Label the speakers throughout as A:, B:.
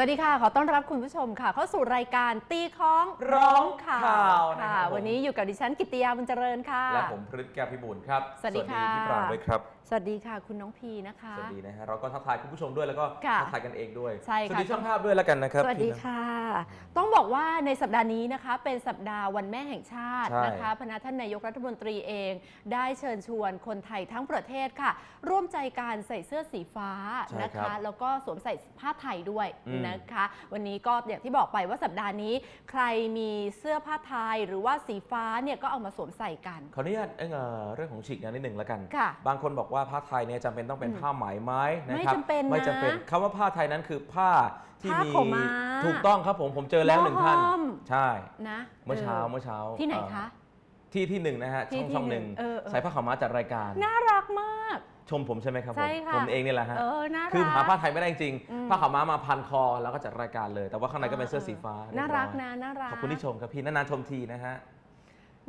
A: สวัสดีค่ะ ขอต้อนรับคุณผู้ชมค่ะ เข้าสู่รายการตีค้อง
B: ร้องข่าว
A: วันนี้อยู่กับดิฉันกิตติยาบุญเจริญค่ะ
B: และผมพฤทธิ์แก้วพิบูลครับ
A: สวัสดีค่ะ
B: พี่ปราณด้วยครับ
A: สวัสดีค่ะคุณน้องพีนะคะ
B: สวัสดีนะฮะเราก็ทักทายคุณผู้ชมด้วยแล้วก็
A: ค่ะ
B: ทักทายกันเองด้วย
A: ใช่ค่ะ
B: สวัสดีช่างภาพด้วยแล้วกันนะครับ
A: สวัสดีค่ะ ต้องบอกว่าในสัปดาห์นี้นะคะ เป็นสัปดาห์วันแม่แห่งชาติ
B: ใช่
A: นะคะพนักท่านนายกรัฐมนตรีเอง ได้เชิญชวนคนไทยทั้งประเทศค่ะ ร่วมใจการใส่เสื้อสีฟ้า
B: ใช่
A: นะ
B: ครั
A: คะ
B: บ
A: แล้วก็สวมใส่ผ้าไทยด้วย
B: อืม
A: นะคะ วันนี้ก็อย่างที่บอกไปว่าสัปดาห์นี้ ใครมีเสื้อผ้าไทยหรือว่าสีฟ้าเนี่ยก็เอามาสวมใส่กัน
B: ขออนุญาตเอ่อเรื่องของฉีกงานนิดหนึ่งแล้วกัน
A: ค่ะ
B: บางคนบอกว่าผ้าไทยเนี่ยจำเป็นต้องเป็น
A: อืม
B: ผ้าไหมไหมนะ
A: ไม่
B: ครับ
A: จำเป็นนะ
B: ไม่จำเป็นคำว่าผ้าไทยนั้นคือผ้าที่
A: ผ้า
B: มี
A: ขาวม้า
B: ถูกต้องครับผมผมเจอแล้วหนึ่งท่าน
A: หม้อห้อม
B: ใช่
A: นะ
B: เมื่อเช้า
A: ออ
B: เมื่อเช้า
A: ที่ไหน
B: เอ่อ
A: คะ
B: ที่ที่หนึ่งนะฮะ
A: ที่
B: ช่อง
A: ที่
B: ช่องหนึ่ง
A: หนึ่งเออเออ
B: ใส่ผ้าขาวม้าจัดรายการ
A: น่ารักมาก
B: ชมผมใช่ไหมครับผม
A: ใช่ค่ะ
B: ผมเองนี่แหละฮะ
A: เออน่ารัก
B: คือหาผ้าไทยไม่ได้จริง
A: อืม
B: ผ้าขาวม้ามาพันคอแล้วก็จัดรายการเลย แต่ว่าข้างในก็เป็นเสื้อสีฟ้า
A: น่ารัก
B: เยบอย
A: นะน่ารัก
B: ขอบคุณที่ชมครับพี่นานๆชมทีนะฮะ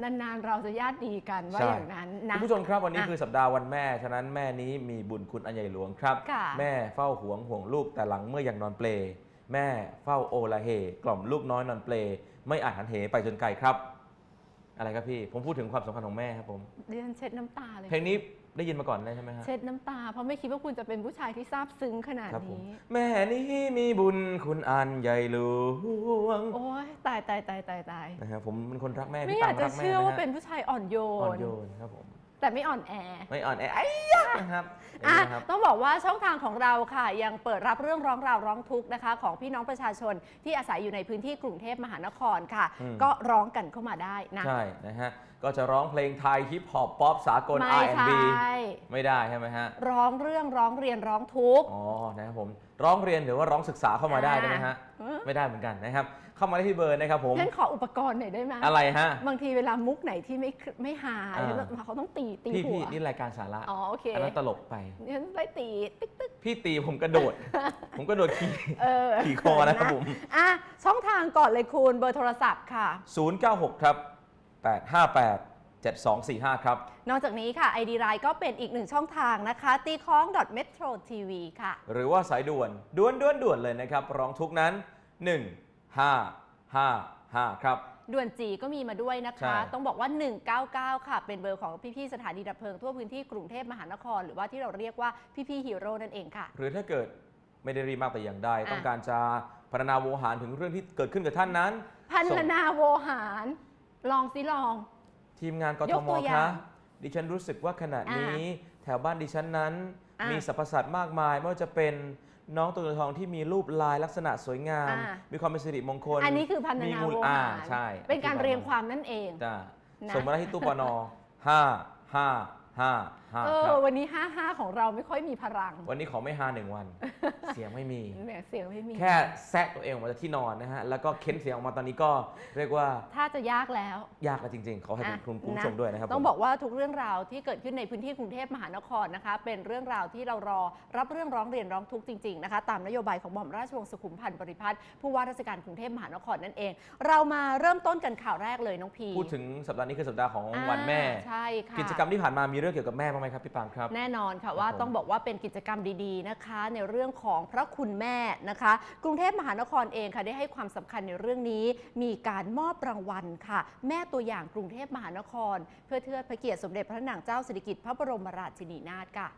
A: นานๆ เราจะญาติดีกันว่า
B: ใช่
A: อย่างนั้นนะ
B: คุณผู้ชมครับวันนี้
A: อะ
B: คือสัปดาห์วันแม่ ฉะนั้นแม่นี้มีบุญคุณอันใหญ่หลวงครับ
A: ค่ะ
B: แม่เฝ้าหวงห่วงลูกแต่หลังเมื่อยังนอนเปล แม่เฝ้าโอละเฮกล่อมลูกน้อยนอนเปล ไม่อาจหันเหไปจนไกลครับ อะไรครับพี่ ผมพูดถึงความสำคัญของแม่ครับผม
A: ดิฉันเช็ดน้ำตาเลย
B: เพลงนี้ ได้ยินมาก่อนเลยใช่ไหมฮะ
A: เช็ดน้ำตา เพราะไม่คิดว่าคุณจะเป็นผู้ชายที่ซาบซึ้งขนาด
B: ครับผม
A: นี้
B: แม่นี้มีบุญคุณอันใหญ่หลวง
A: โอ้ยตายตายตายตายตาย
B: นะครับผมเป็นคนรักแม่
A: ไม่
B: พี่
A: อ
B: ตั
A: ยางกจะ
B: รักแม่
A: เชื่อ
B: นะ
A: ว่า
B: ฮะ
A: เป็นผู้ชายอ่อนโย
B: อ่อน
A: น
B: โยนครับผม
A: แต่ไม่อ่อนแอ
B: ไม่อ่อนแอไอ้ยะนะครับ
A: อะ
B: นี่นะครับ
A: ต้องบอกว่าช่องทางของเราค่ะ ยังเปิดรับเรื่องร้องราวร้องทุกข์นะคะ ของพี่น้องประชาชนที่อาศัยอยู่ในพื้นที่กรุงเทพมหานครค่ะ
B: อืม
A: ก็ร้องกันเข้ามาได้นะ
B: ใช่นะฮะ ก็จะร้องเพลงไทยฮิปฮอปป๊อปสากล
A: ไม่
B: R&B
A: ใช่
B: ไม่ได้ใช่ไหมฮะ
A: ร้องเรื่องร้องเรียนร้องทุกข์
B: อ๋อ นะครับผม ร้องเรียนหรือว่าร้องศึกษาเข้ามาได้
A: อ่า
B: ได้ไหมฮะ
A: เออ
B: ไม่ได้เหมือนกันนะครับ เข้ามาได้ที่เบอร์นะครับผม
A: ฉันขออุปกรณ์หน่อยได้ไหม
B: อะไรฮะ
A: บางทีเวลามุกไหนที่ไม่ไม่หา
B: อ่า
A: แล้วเขาต้องตีตี
B: พี่
A: หั
B: พี่
A: ว
B: นี่รายการสาระ
A: อ๋อโอเค
B: อันนั้นตลกไป
A: ฉันได้ตีติ๊กติ๊ก
B: พี่ตีผมกระโดด ผมกระโดดขี่
A: เออ
B: ขี่คอนะครับผม
A: อะช่องทางก่อนเลยคุณเบอร์โทรศัพท์ค่ะ
B: 096 ครับ 858 7245 ครับ
A: นอกจากนี้ค่ะ ID ไลน์ก็เป็นอีกหนึ่งช่องทางนะคะ ตีคล้อง .metro tv ค่ะ
B: หรือว่าสายด่วนด่วนด่วนด่วนเลยนะครับ ร้องทุกนั้น 1555 ครับ
A: ด่วนจีก็มีมาด้วยนะ
B: ใช่
A: คะ ต้องบอกว่า 199 ค่ะ เป็นเบอร์ของพี่ๆสถานีดับเพลิงทั่วพื้นที่กรุงเทพมหานคร หรือว่าที่เราเรียกว่าพี่ๆฮีโร่นั่นเองค่ะ
B: หรือถ้าเกิดไม่ได้รีบมากแต่อย่างใด
A: อะ
B: ต้องการจะพรรณนาโวหารถึงเรื่องที่เกิดขึ้นกับท่านนั้น
A: พัน
B: ส่
A: ล
B: ง
A: นาโวหาร ลองสิลอง
B: ทีมงานก
A: ย
B: ท
A: ก
B: ม
A: ตัวอย่า
B: คะ
A: ง
B: ดิฉันรู้สึกว่าขณะ
A: อ่า
B: นี้ แถวบ้านดิฉันนั้น
A: อ่ามี
B: มีสรรพสัตว์มากมาย ไม่ว่าจะเป็นน้องตัวเงินทองที่มีรูปลายลักษณะสวยงาม
A: อ่า
B: มีความเป็นสิริมงคล
A: อันนี้คือพัน
B: มี
A: นา
B: มูล
A: โว
B: อ่า
A: หาร
B: ใช่
A: เป็นการ
B: อธิบ
A: เรียงความนั่นเอง
B: จ้า
A: นะ
B: ส่งมาได้ที่ตู้ปนห้าห้าห้า ห้า
A: เอ
B: ค
A: อ
B: รับ
A: วันนี้55ของเราไม่ค่อยมีพลัง
B: วันนี้ขอไม่ห้าหนึ่งวัน เสียงไม่มี
A: แหมเสียงไม่มี
B: แค่แซะตัวเองออกมาจากที่นอนนะฮะ แล้วก็เค้นเสียงออกมาตอนนี้ก็เรียกว่า
A: ถ้าจะยากแล้ว
B: ยากแล้วจริงๆ ขอให้
A: อะ
B: คุณผู้
A: นะ
B: ชมด้วยนะครับ
A: ต้อง
B: ผม
A: บอกว่าทุกเรื่องราวที่เกิดขึ้นในพื้นที่กรุงเทพมหานครนะคะ เป็นเรื่องราวที่เรารอรับเรื่องร้องเรียนร้องทุกข์จริงๆนะคะ ตามนโยบายของหม่อมราชวงศ์สุขุมพันธ์บริพัตรผู้ว่าราชการกรุงเทพมหานครนั่นเอง เรามาเริ่มต้นกันข่าวแรกเลยน้องพี
B: พูดถึงสัปดาห์นี้คือสัปดาห์ของ
A: อ่า
B: วันแม่
A: ใช่ค่ะ
B: กิจกรรมที่ผ่านมามีเรื่องเกี่ยวกับแม่บ้างไหมครับพี่ปางครับ
A: แน่นอนค่ะว่า
B: ผม
A: ต้องบอกว่าเป็นกิจกรรมดีๆนะคะ ในเรื่องของพระคุณแม่นะคะ กรุงเทพมหานครเองค่ะได้ให้ความสำคัญในเรื่องนี้ มีการมอบรางวัลค่ะ แม่ตัวอย่างกรุงเทพมหานคร เพื่อเทิดพระเกียรติสมเด็จพระนางเจ้าสิริกิติ์พระบรมราชินีนาถค่ะ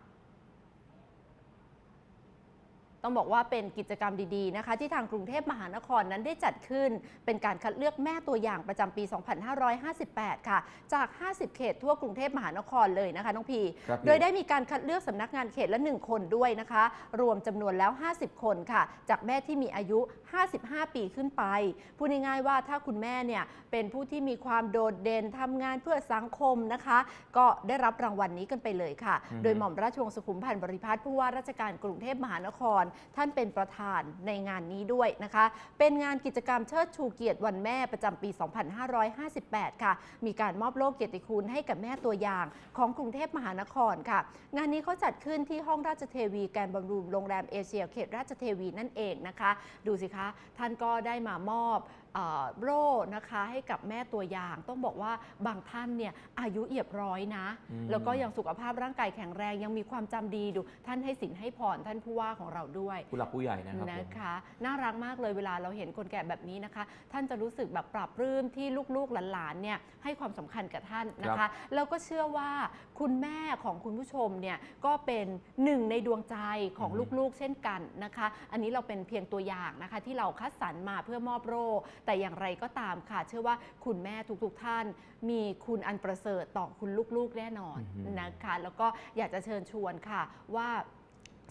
A: ต้องบอกว่าเป็นกิจกรรมดีๆนะคะ ที่ทางกรุงเทพมหานครนั้นได้จัดขึ้น เป็นการคัดเลือกแม่ตัวอย่างประจำปี 2558 ค่ะ จาก 50 เขตทั่วกรุงเทพมหานครเลยนะคะน้องพี
B: ครับพี่
A: โดยได้มีการคัดเลือกสำนักงานเขตละ 1 คนด้วยนะคะ รวมจำนวนแล้ว 50 คนค่ะ จากแม่ที่มีอายุ 55 ปีขึ้นไป พูดง่ายๆว่าถ้าคุณแม่เนี่ยเป็นผู้ที่มีความโดดเด่นทำงานเพื่อสังคมนะคะ ก็ได้รับรางวัลนี้กันไปเลยค่ะ
B: อือฮึ
A: โดยหม่อมราชวงศ์สุขุมพันธ์บริพัตรผู้ว่าราชการกรุงเทพมหานครท่านเป็นประธานในงานนี้ด้วยนะคะ เป็นงานกิจกรรมเชิดชูเกียรติวันแม่ประจำปี 2558 ค่ะ มีการมอบโล่เกียรติคุณให้กับแม่ตัวอย่างของกรุงเทพมหานครค่ะ งานนี้เขาจัดขึ้นที่ห้องราชเทวีแกรนบำรุงโรงแรมเอเชียเขตราชเทวีนั่นเองนะคะ ดูสิคะ ท่านก็ได้มามอบโร่นะคะให้กับแม่ตัวอย่าง ต้องบอกว่าบางท่านเนี่ยอายุเหยียบร้อยนะ
B: อืม
A: แล้วก็ยังสุขภาพร่างกายแข็งแรงยังมีความจำดีดู ท่านให้สินให้พรท่านผู้ว่าของเราด้วย
B: ผู้หลักผู้ใหญ่นะครับผม
A: นะคะ น่ารักมากเลยเวลาเราเห็นคนแก่แบบนี้นะคะ ท่านจะรู้สึกแบบปรับปลื้มที่ลูกๆหลานๆเนี่ยให้ความสำคัญกับท่านนะ
B: ครั
A: คะ
B: บ
A: แล้วก็เชื่อว่า คุณแม่ของคุณผู้ชมเนี่ยก็เป็นหนึ่งในดวงใจของ
B: อือฮึ
A: ลูกๆ เช่นกันนะคะ อันนี้เราเป็นเพียงตัวอย่างนะคะ ที่เราคัดสรรมาเพื่อมอบโร่แต่อย่างไรก็ตามค่ะ เชื่อว่าคุณแม่ทุกๆท่าน มีคุณอันประเสริฐต่อคุณลูกๆแน่นอน
B: อือฮึ
A: นะคะ แล้วก็อยากจะเชิญชวนค่ะว่า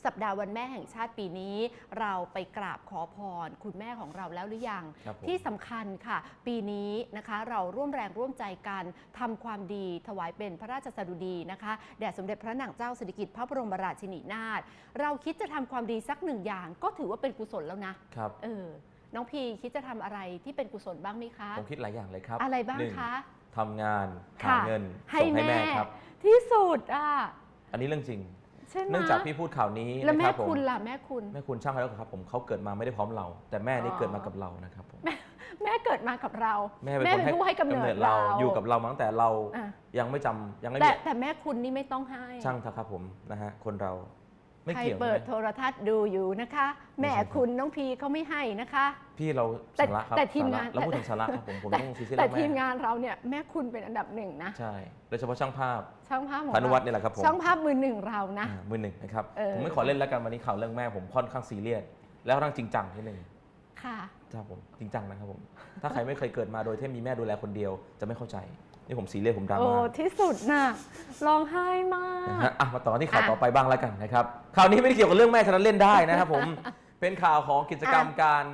A: สัปดาห์วันแม่แห่งชาติปีนี้ เราไปกราบขอพร คุณแม่ของเราแล้วหรือยัง
B: ครับผม
A: ที่สำคัญค่ะ ปีนี้นะคะเราร่วมแรงร่วมใจกันทำความดีถวายเป็นพระราชสดุดีนะคะแด่สมเด็จพระนางเจ้าสิริกิติ์พระบรมราชินีนาถเราคิดจะทำความดีสักหนึ่งอย่าง ก็ถือว่าเป็นกุศลแล้วนะครับเออน้องพีคิดจะทำอะไรที่เป็นกุศลบ้างไหมคะ
B: ผมคิดหลายอย่างเลยครับ
A: อะไรบ้าง
B: หนึ่
A: คะ
B: ทำงานหา
A: ค่ะ
B: เงิน
A: ให้
B: ส่งให้แม่
A: แม่
B: ครับ
A: ที่สุดอะ
B: อันนี้เรื่องจริง
A: ใช่ไหม
B: เนื่องจากพี่พูดข่าวนี้
A: แล้ว
B: นะ
A: แม่
B: ครับผม
A: คุณล่ะแม่คุณ
B: แม่คุณช่างแล้วครับผมเขาเกิดมาไม่ได้พร้อมเรา แต่แม่นี่
A: อ๋อ
B: เกิดมากับเรานะครับผม
A: แม่เกิดมากับเรา
B: แม่เป็นคน
A: ผู้ให้กำเนิด
B: เรา
A: เรา
B: อยู่กับเรามาตั้งแต่เรา
A: อะ
B: ยังไม่จำยังไม่
A: แต่
B: มี
A: แต่แม่คุณนี่ไม่ต้องให้
B: ช่างเถอะครับผมนะฮะคนเรา ไม่
A: ใคร
B: เกี่ยว
A: เปิด
B: นะ
A: โทรทัศน์ดูอยู่นะคะ แม่
B: ไม่ใช่ครับ
A: คุณน้องพีเขาไม่ให้นะคะ
B: พี่เรา
A: แต่
B: สาระครับ
A: แต่ทีม
B: สระ
A: งาน
B: เราพูดถึงสาระครับผมผมต้องซีซี
A: แต่
B: เรีย
A: ทีม
B: แม่
A: งานเราเนี่ยแม่คุณเป็นอันดับหนึ่งนะ
B: ใช่โดยเฉพาะช่างภาพ
A: ช่างภาพของ
B: พานุวัฒน์
A: เรา
B: นี่แหละครับผม
A: ช่างภาพมือหนึ่งเรานะ
B: อ่ามือหนึ่งนะครับ
A: เออ
B: ผมไม่ขอเล่นแล้วกันวันนี้ข่าวเรื่องแม่ผมค่อนข้างซีเรียสแล้วค่อนข้างจริงจังนิดนึง
A: ค่ะ
B: ครับผมจริงจังนะครับผมถ้าใครไม่เคยเกิดมาโดยที่มีแม่ดูแลคนเดียวจะไม่เข้าใจ นี่ผมซีเรียสผมดรา
A: โอ้
B: ม่า
A: ที่สุดน่ะร้องไห้มา
B: นะ
A: ก
B: ฮะอะมาต่อที่ข่าว
A: อะ
B: ต่อไปบ้างแล้วกันนะครับข่าวนี้ไม่ได้เกี่ยวกับเรื่องแม่ฉะนั้นเล่นได้นะครับผม เป็นข่าวของกิจกรรม
A: อะ
B: การ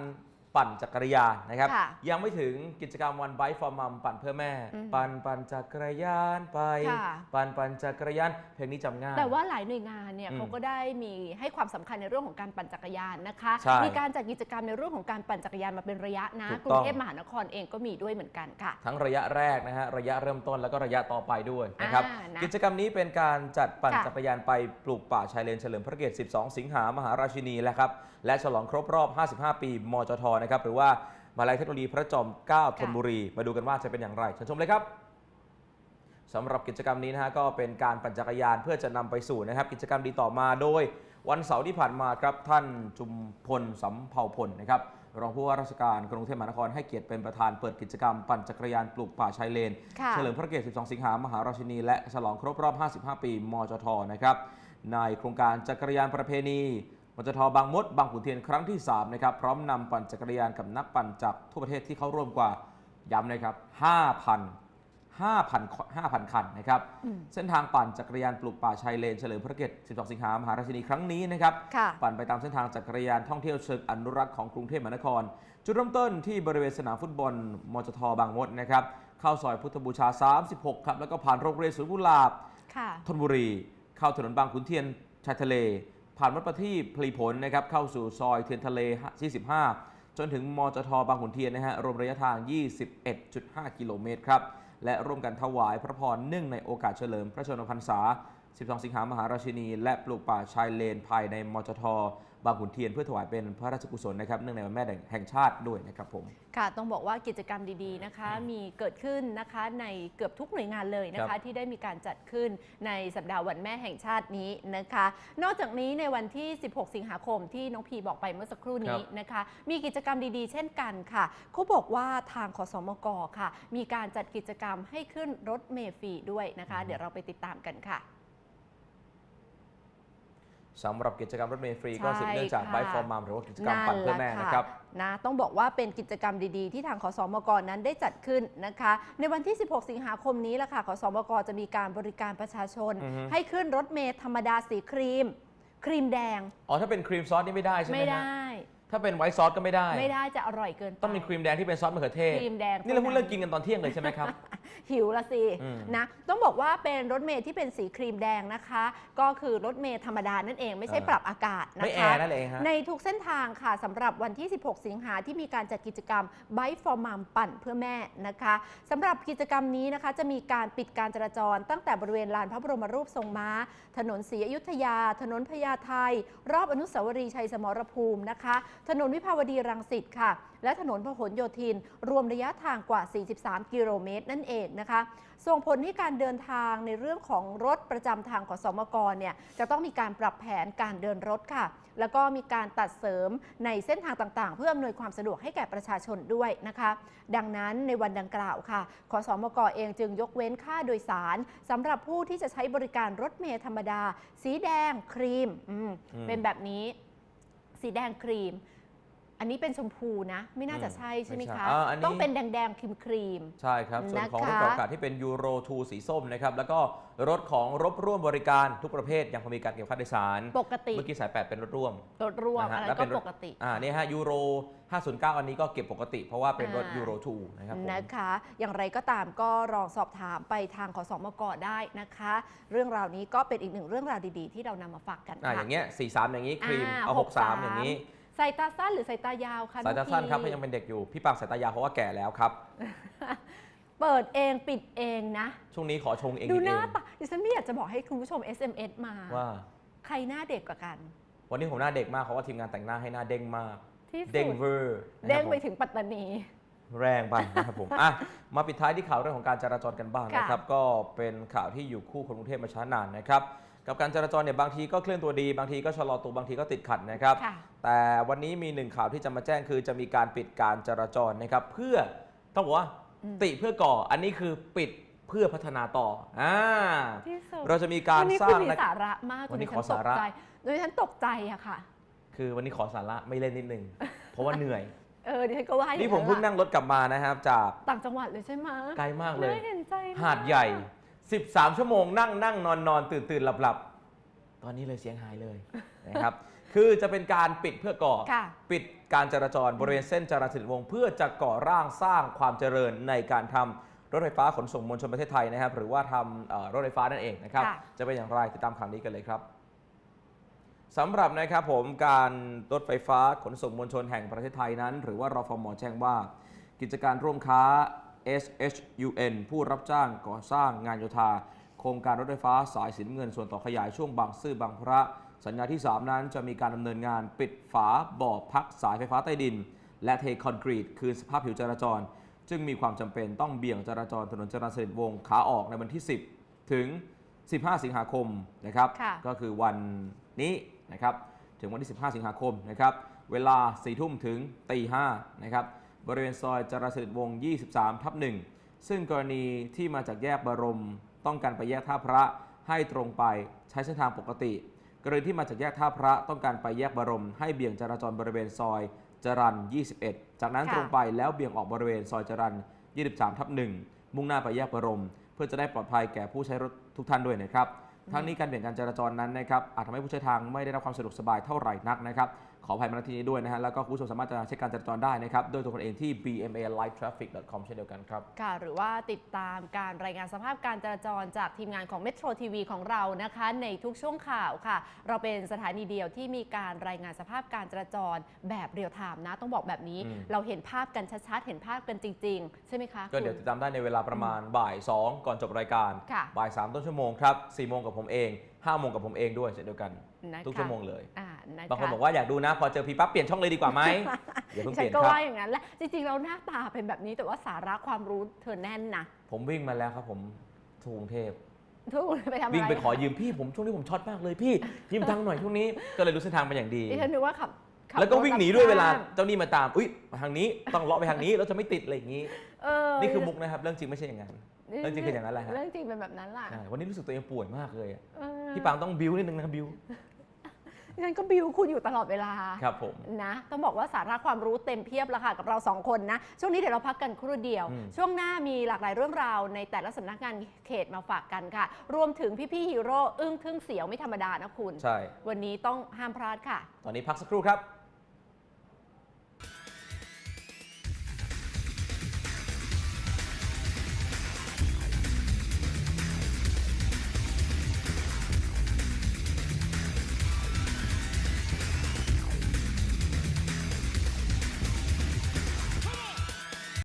B: ปั่นจักรยานนะครับ
A: ค่ะ
B: ยังไม่ถึงกิจกรรมวันไบฟอร์มัมปั่นเพื่อแม่
A: อืม
B: ปั่นปั่นจักรยานไป
A: ค่ะ
B: ปั่นปั่นจักรยานเพลงนี้จำง่าย
A: แต่ว่าหลายหน่วยงานเนี่ย
B: อืม
A: เขาก็ได้มีให้ความสำคัญในเรื่องของการปั่นจักรยานนะคะ
B: ใช่
A: มีการจัดกิจกรรมในเรื่องของการปั่นจักรยานมาเป็นระยะนะ
B: ถูก
A: กรุ
B: ต้องง
A: เทพมหานครเองก็มีด้วยเหมือนกันค่ะ
B: ทั้งระยะแรกนะฮะระยะเริ่มต้นแล้วก็ระยะต่อไปด้วยนะครับ
A: อ่านะ
B: กิจกรรมนี้เป็นการจัดปั่น
A: ค่ะ
B: จักรยานไปปลูกป่าชายเลนเฉลิมพระเกียรติ 12 สิงหามหาราชินีและครับและฉลองครบรอบ 55 ปีมจทนะครับหรือว่ามาลัยเทคโนโลยีพระจอมเกล้าธนบุรี มาดูกันว่าจะเป็นอย่างไรเชิญชมเลยครับสำหรับกิจกรรมนี้นะฮะก็เป็นการปั่นจักรยานเพื่อจะนำไปสู่นะครับ กิจกรรมดีต่อมาโดยวันเสาร์ที่ผ่านมาครับท่านจุมพลสำเภาพลนะครับรองผู้ว่าราชการกรุงเทพมหานครให้เกียรติเป็นประธานเปิดกิจกรรมปั่นจักรยานปลูกป่าชายเลน
A: ค่ะ
B: เฉลิมพระเกียรติ 12 สิงหามหาราชินี และฉลองครบรอบ 55 ปี มจทนะครับในโครงการจักรยานประเพณี มจทบางมด บางขุนเทียนครั้งที่3นะครับพร้อมนำปั่นจักรยานกับนักปั่นจากทั่วประเทศที่เข้าร่วมกว่าย้ำนะครับ 5,000 5,000 5,000 คันนะครับ
A: อืม
B: เส้นทางปั่นจักรยานปลูกป่าชายเลนเฉลิมพระเกียรติ 12 สิงหามหาราชินีครั้งนี้นะครับ
A: ค่ะ
B: ปั่นไปตามเส้นทางจักรยานท่องเที่ยวเชิงอนุรักษ์ของกรุงเทพมหานคร จุดเริ่มต้นที่บริเวณสนามฟุตบอลมจทบางมดนะครับ เข้าซอยพุทธบูชา 36 ครับ แล้วก็ผ่านโรงเรียนสวนกุหลาบ
A: ค่ะ
B: ธนบุรี เข้าถนนบางขุนเทียนชายทะเล ผ่านวัดประทีปพลีผลนะครับเข้าสู่ซอยเทียนทะเล 45 จนถึงมจทบางขุนเทียนนะฮะรวมระยะทาง 21.5 กิโลเมตรครับ และร่วมกันถวายพระพรเนื่องในโอกาสเฉลิมพระชนมพรรษา 12 สิงหามหาราชินี และปลูกป่าชายเลนภายในมจท บางขุนเทียนเพื่อถวายเป็นพระราชกุศลนะครับเนื่องในวันแม่แห่งชาติด้วยนะครับผม
A: ค่ะต้องบอกว่ากิจกรรมดีๆนะคะ มีเกิดขึ้นนะคะในเกือบทุกหน่วยงานเลยนะ
B: ครั
A: คะ
B: บ
A: ที่ได้มีการจัดขึ้นในสัปดาห์วันแม่แห่งชาตินี้นะคะ นอกจากนี้ในวันที่ 16 สิงหาคมที่น้องพีบอกไปเมื่อสักครู่นี้นะคะ มีกิจกรรมดีๆ เช่นกันค่ะเขาบอกว่าทางขสมกค่ะ มีการจัดกิจกรรมให้ขึ้นรถเมล์ฟรีด้วยนะคะ เดี๋ยวเราไปติดตามกันค่ะ
B: สำหรับกิจกรรมรถเมล์ฟรีก็
A: ใช่
B: สืบเนื่องจาก
A: ค่ะ
B: ไบฟอร์มัมหรือว่ากิจกรรมปั่นเพื่อแม่นะครับ
A: นะต้องบอกว่าเป็นกิจกรรมดีๆ ที่ทางขสมกนั้นได้จัดขึ้นนะคะ ในวันที่ 16 สิงหาคมนี้แหละค่ะขสมกจะมีการบริการประชาชน
B: อือฮึ
A: ให้ขึ้นรถเมล์ธรรมดาสีครีม ครีมแดง
B: อ๋อ ถ้าเป็นครีมซอสนี่ไม่ได้ใช่ไหม
A: ไม่
B: ฮะ
A: ได้
B: ถ้าเป็นไวท์ซอสก็ไม่ได้
A: ไม่ได้จะอร่อยเกินไป
B: ต้องมีครีมแดงที่เป็นซอสมะเขือเทศ
A: ครีมแดง
B: นี่เราพูดเรื่องกินกันตอนเที่ยงเลยใช่ไหมครับ
A: หิวละสิ
B: อืม
A: นะต้องบอกว่าเป็นรถเมล์ที่เป็นสีครีมแดงนะคะ ก็คือรถเมล์ธรรมดานั่นเองไม่ใช่
B: เออ
A: ปรับอากาศนะคะ
B: ไม่แอร์นั่นเองฮะ
A: ในทุกเส้นทางค่ะสำหรับวันที่ 16 สิงหาที่มีการจัดกิจกรรม Bike for Mom ปั่นเพื่อแม่นะคะสำหรับกิจกรรมนี้นะคะ จะมีการปิดการจราจรตั้งแต่บริเวณลานพระบรมรูปทรงม้า ถนนศรีอยุธยา ถนนพญาไทรอบอนุสาวรีย์ชัยสมรภูมินะคะถนนวิภาวดีรังสิตค่ะ และถนนพหลโยธิน รวมระยะทางกว่า 43 กิโลเมตรนั่นเองนะคะ ส่งผลให้การเดินทางในเรื่องของรถประจำทางขอสมกเนี่ยจะต้องมีการปรับแผนการเดินรถค่ะ แล้วก็มีการตัดเสริมในเส้นทางต่างๆ เพื่ออำนวยความสะดวกให้แก่ประชาชนด้วยนะคะ ดังนั้นในวันดังกล่าวค่ะขอสมกเองจึงยกเว้นค่าโดยสารสำหรับผู้ที่จะใช้บริการรถเมล์ธรรมดา สีแดงครีมอืม
B: อืม
A: เป็นแบบนี้ สีแดงครีม อันนี้เป็นชมพูนะ ไม่น่าจะใช่ใช่ไหม
B: ไม่ใช่
A: คะ
B: อ่าอันนี้
A: ต้องเป็นแดงๆครีมครีม
B: ใช่ครับ ส่วนของรถ
A: นะคะ
B: ปรับอากาศที่เป็นยูโร2สีส้มนะครับ แล้วก็รถของรถร่วมบริการทุกประเภทยังคงมีการเก็บค่าโดยสาร
A: ปกติ
B: เมื่อกี้สาย 8 เป็นรถร่วม
A: รถร่วม
B: นะฮะ
A: อะไร
B: และ
A: ก็
B: เป็นรถ
A: ปกติ
B: อ่านี่ฮะยูโร 509 อันนี้ก็เก็บปกติ เพราะว่าเป็นรถ
A: อ่ายู
B: ยูโร2นะครับผม
A: นะคะ อย่างไรก็ตามก็ลองสอบถามไปทางขอสมกได้นะคะ เรื่องราวนี้ก็เป็นอีกหนึ่งเรื่องราวดีๆ ที่เรานำมาฝากกัน
B: อ่า
A: ค่ะ
B: อย่างเงี้ย43อย่างนี้ครีม
A: อ่า
B: เอา63 อย่างนี้
A: สายตาสั้นหรือสายตายาวคะ
B: สายตาสั้นครับ
A: อง
B: เพ
A: พี
B: ราะยังเป็นเด็กอยู่ พี่ปางสายตายาวเพราะว่าแก่แล้วครับ
A: เปิดเองปิดเองนะ
B: ช่วงนี้ขอชงเอง
A: ดู
B: กิน
A: ห
B: เอ
A: น้างตาดิฉันไม่อยากจะบอกให้คุณผู้ชม SMS มา
B: ว่า
A: ใครหน้าเด็กกว่ากัน
B: วันนี้ผมหน้าเด็กมากเพราะว่าทีมงานแต่งหน้าให้หน้าเด้งมาก
A: ที่สุ
B: เด้ง
A: ด
B: เวอร์นะค
A: เด้
B: รับ
A: ง
B: ผม
A: ไปถึงปัตตานี
B: แรงไปนะครับผมอะมาปิดท้ายที่ข่าวเรื่องของการจราจรกันบ้าง
A: ค่ะ
B: นะครับ ก็เป็นข่าวที่อยู่คู่คนกรุงเทพมาช้านานนะครับ กับการจราจรเนี่ยบางทีก็เคลื่อนตัวดีบางทีก็ชะลอตัวบางทีก็ติดขัดนะครับ
A: ค่ะ
B: แต่วันนี้มีหนึ่งข่าวที่จะมาแจ้งคือจะมีการปิดการจราจรนะครับ เพื่อต้องบอกว่า
A: อืม
B: ติเพื่อก่ออันนี้คือปิดเพื่อพัฒนาต่ออ่า
A: ที่สุด
B: เราจะมีการ
A: วันนี้
B: สร้า
A: คุณ
B: ง
A: มี
B: นะ
A: สาระมาก
B: วันนี้
A: จฉั
B: ขอสาระ
A: ตกใจโดยฉันตกใจอะค่ะ
B: คือวันนี้ขอสาระไม่เล่นนิดนึงเพราะว่าเหนื่อย
A: เออดิฉันก็ว่าอย่าง
B: นี่ผมเพิ่ง
A: แหละ
B: นั่งรถกลับมานะครับ จาก
A: ต่างจังหวัดเลยใช่ไหม
B: ไกลมากเลย
A: น่าเห็นใจมก
B: หาดใหญ่ 13 ชั่วโมงนั่งนั่งนอนนอนตื่นตื่นหลับหลับตอนนี้เลยเสียงหายเลยนะครับ คือจะเป็นการปิดเพื่อก่อ
A: ค่ะ
B: ปิดการจราจรบริเวณเส้นจราจรวงศ์เพื่อจะก่อร่างสร้างความเจริญในการทำรถไฟฟ้าขนส่งมวลชนประเทศไทยนะครับ หรือว่าทำเอ่อรถไฟฟ้านั่นเองนะครับ
A: ค่ะ
B: จะเป็นอย่างไรติดตามข่าวนี้กันเลยครับสำหรับนะครับผมการรถไฟฟ้าขนส่งมวลชนแห่งประเทศไทยนั้น หรือว่ารฟมแจ้งว่า กิจการร่วมค้า SHUN ผู้รับจ้างก่อสร้างงานโยธา โครงการรถไฟฟ้าสายสีน้ำเงินส่วนต่อขยายช่วงบางซื่อบางพระ สัญญาที่ 3 นั้นจะมีการดำเนินงานปิดฝาบ่อพักสายไฟฟ้าใต้ดิน และเทคอนกรีต คืนสภาพผิวจราจร จึงมีความจำเป็นต้องเบี่ยงจราจรถนนจรัญสนิทวงศ์ขาออกในวันที่ 10 ถึง 15 สิงหาคมนะครับ
A: ค่ะ
B: ก็คือวันนี้นะครับถึงวันที่ 15 สิงหาคมนะครับเวลา4ทุ่มถึงตี5นะครับ บริเวณซอยจรัญสนิทวงศ์23 ทับ1ซึ่งกรณีที่มาจากแยกบรม ต้องการไปแยกท่าพระให้ตรงไปใช้เส้นทางปกติ กรณีที่มาจากแยกท่าพระต้องการไปแยกบรม ให้เบี่ยงจราจรบริเวณซอยจรัญ21 จากนั้นตรงไปแล้วเบี่ยงออกบริเวณซอยจรัญ23 ทับ1มุ่งหน้าไปแยกบรม เพื่อจะได้ปลอดภัยแก่ผู้ใช้รถทุกท่านด้วยนะครับทั้งนี้การเบี่ยงการจราจรนั้นนะครับอาจทำให้ผู้ใช้ทางไม่ได้รับความสะดวกสบายเท่าไหร่นักนะครับ ขออภัยมาณที่นี้ด้วยนะฮะ แล้วก็คุณผู้ชมสามารถจะเช็คการจราจรได้นะครับด้วยตัวคนเองที่ bmalivetraffic.com เช่นเดียวกันครับ
A: ค่ะ หรือว่าติดตามการรายงานสภาพการจราจรจากทีมงานของ Metro TV ของเรานะคะ ในทุกช่วงข่าวค่ะ เราเป็นสถานีเดียวที่มีการรายงานสภาพการจราจรแบบเรียลไทม์นะ ต้องบอกแบบนี้
B: อืม
A: เราเห็นภาพกันชัดๆ เห็นภาพกันจริง ๆ ใช่ไหมคะ
B: ก็เดี๋ยว
A: คุ
B: ติ
A: ณ
B: ดตามได้ในเวลาประมาณบ่าย 2 ก่อนจบรายการ
A: ค่ะ
B: บ่าย 3 ต้นชั่วโมงครับ4โมงกับผมเอง 5โมงกับผมเองด้วยเช่นเดียวกัน
A: นะคะ
B: ทุกชั่วโมงเลย
A: อ่านะคะ
B: บางคนบอกว่าอยากดูนะ พอเจอพีปั๊บเปลี่ยนช่องเลยดีกว่าไหมอย่าเพิ่งเป
A: ฉัน
B: ลี่ยน
A: ก็
B: ครับ
A: ว่าอย่างนั้นแหละ จริงๆ เราหน้าตาเป็นแบบนี้แต่ว่าสาระความรู้เธอแน่นนะ
B: ผมวิ่งมาแล้วครับผมทูกรุงเทพ
A: ทุกคนไปทำอะไร
B: วิ่งไปขอ
A: คะ
B: ยืมพี่ผมช่วงนี้ผมช็อตมากเลยพี่ ยืมตังค์หน่อยช่วงนี้ก็เลยรู้เส้นทางเป็นอย่างดี
A: ดิฉันนึกว่าขับขับ
B: แล้วก็
A: รถ
B: วิ่งหนี
A: รับ
B: ด้วยเวลา
A: จ้ง
B: เจ้าหนี้มาตามอุ้ยทางนี้ต้องเลาะไปทางนี้แล้วจะไม่ติดอะไรอย่างนี้
A: เออ
B: นี่คือมุกนะครับเรื่องจริงไม่ใช่อย่างนั้น เรื่องจริงคืออย่างนั้นแหละฮะ
A: เรื่องจริงเป็นแบบนั้นแหละ
B: ใช่วันนี้รู้สึกตัวเองป่วยมากเลยอะ
A: เออ
B: พี่ปางต้องบิวนิดนึงนะครับบิว
A: ดิฉันก็บิวคุณอยู่ตลอดเวลา
B: ครับผม
A: นะต้องบอกว่าสาระความรู้เต็มเพียบแล้วค่ะกับเราสองคนนะ ช่วงนี้เดี๋ยวเราพักกันครู่เดียว
B: อืม
A: ช่วงหน้ามีหลากหลายเรื่องราวในแต่ละสำนักงานเขตมาฝากกันค่ะ รวมถึงพี่ๆฮีโร่อึ้งทึ่งเสียวไม่ธรรมดานะคุณ
B: ใช่
A: วันนี้ต้องห้ามพลาดค่ะ
B: ตอนนี้พักสักครู่ครับ